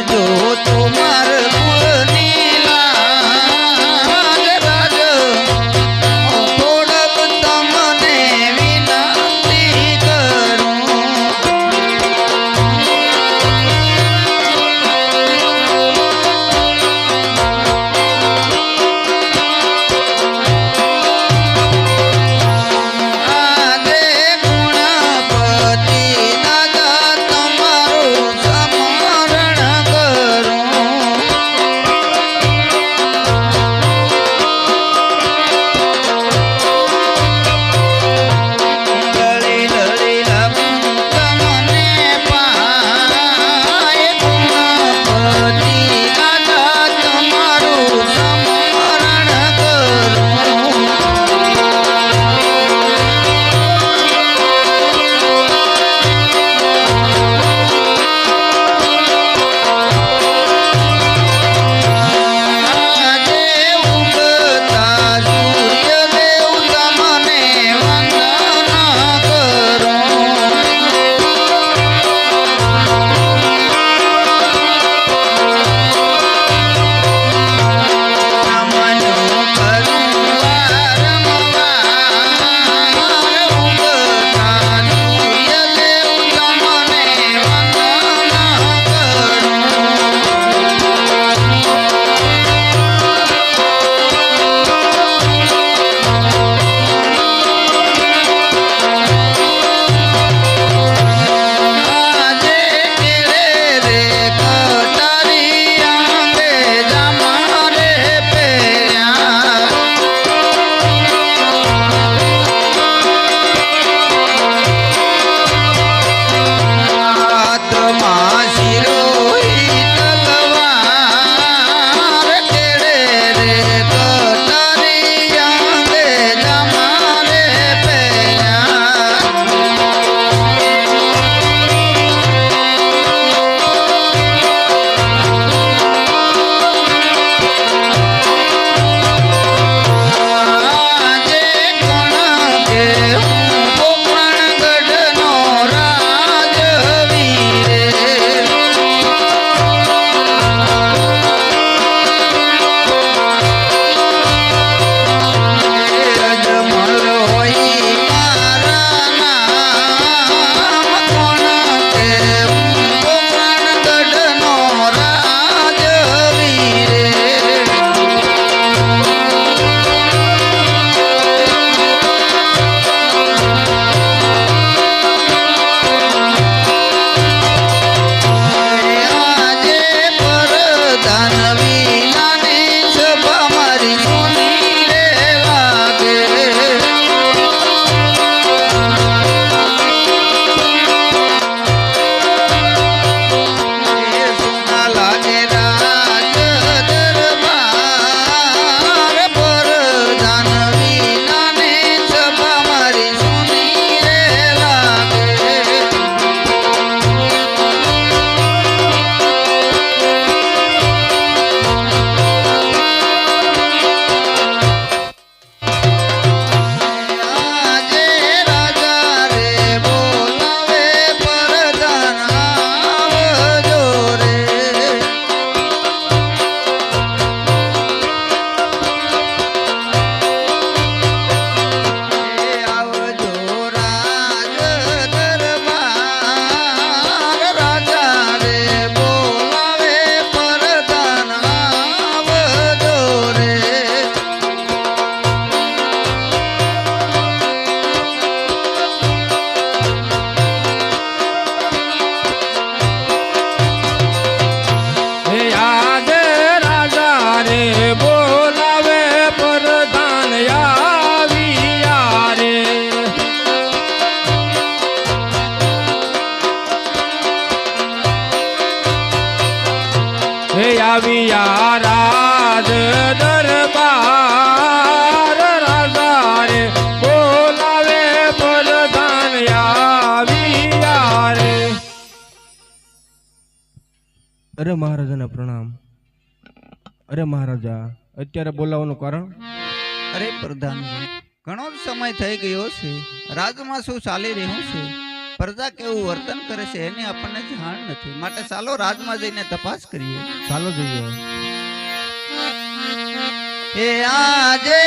જો તમાર હે આવ્યા રાજ દરબાર. રાજા રે બોલાવે પ્રધાન આવ્યા રે અરે મહારાજાને પ્રણામ. અરે મહારાજા અત્યારે બોલાવવાનું કારણ? અરે પ્રધાન ઘણો સમય થઈ ગયો છે. રાજમાં શું ચાલી રહ્યું છે? પ્રજા કેવું વર્તન કરે છે એની આપણને જાણ નથી. માટે ચાલો રાજમાં જઈને તપાસ કરીએ. ચાલો જોઈએ. એ આજે